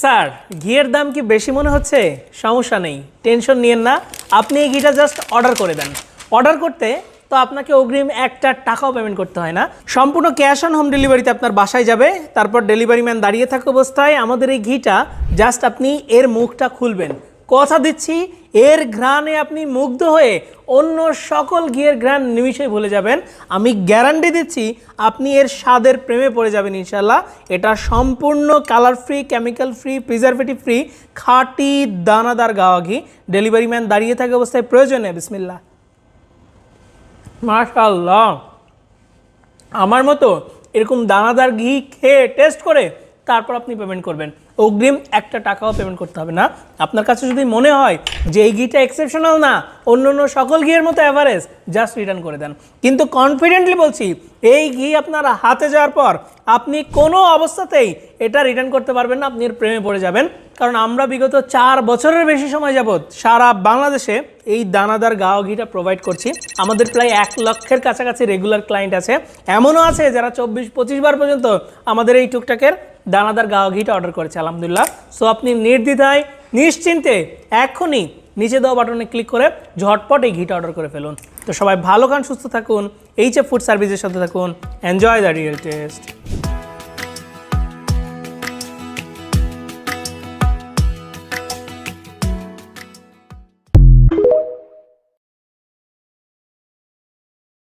Sir, ঘিয়ের দাম কি বেশি মনে হচ্ছে? সমস্যা নেই, টেনশন নিয়েন না। আপনি এই ঘিটা জাস্ট অর্ডার করে দেন। অর্ডার করতে তো আপনাকে অগ্রিম একটা টাকাও পেমেন্ট করতে হয় না। সম্পূর্ণ ক্যাশ অন হোম ডেলিভারিতে আপনার বাসায় যাবে, তারপর ডেলিভারি ম্যান দাঁড়িয়ে থাকা অবস্থায় আমাদের এই ঘিটা জাস্ট আপনি এর মুখটা খুলবেন। কথা দিচ্ছি। এর ঘ্রাণে আপনি মুগ্ধ হয়ে অন্য সকল ঘিয়ের ঘ্রাণ নিমিষেই ভুলে যাবেন। আমি গ্যারান্টি দিচ্ছি, আপনি এর স্বাদের প্রেমে পড়ে যাবেন ইনশাল্লাহ এটা সম্পূর্ণ colour free chemical free preservative free খাঁটি, দানাদার গাওয়া ঘি। ডেলিভারি ম্যান দাঁড়িয়ে থাকা অবস্থায় প্রয়োজনে বিসমিল্লা মাশাল্লাহ আমার মতো এরকম দানাদার ঘি খেয়ে টেস্ট করে তারপর আপনি পেমেন্ট করবেন। অগ্রিম একটা টাকাও পেমেন্ট করতে হবে না। আপনার কাছে যদি মনে হয় যে এই ঘিটা এক্সেপশনাল না, অন্য অন্য সকল ঘিয়ের মতো অ্যাভারেজ জাস্ট রিটার্ন করে দেন। কিন্তু কনফিডেন্টলি বলছি, এই ঘি আপনার হাতে যাওয়ার পর আপনি কোনো অবস্থাতেই এটা রিটার্ন করতে পারবেন না, আপনি এর প্রেমে পড়ে যাবেন। কারণ আমরা বিগত চার বছরের বেশি সময় যাবৎ সারা বাংলাদেশে এই দানাদার গাও ঘিটা প্রোভাইড করছি। আমাদের প্রায় এক লক্ষের কাছাকাছি রেগুলার ক্লায়েন্ট আছে। এমনও আছে যারা চব্বিশ পঁচিশ বার পর্যন্ত আমাদের এই টুকটাকের দানাদার গাওয়া ঘিটা অর্ডার করেছে, আলহামদুলিল্লাহ। সো আপনি নির্দ্বিধায়, নিশ্চিন্তে এখনই নিচে দেওয়া বাটনে ক্লিক করে ঝটপট এই ঘিটা অর্ডার করে ফেলুন। তো সবাই ভালো খান, সুস্থ থাকুন এইচ এফ ফুড সার্ভিসের সাথে থাকুন এনজয় দ্য রিয়েল টেস্ট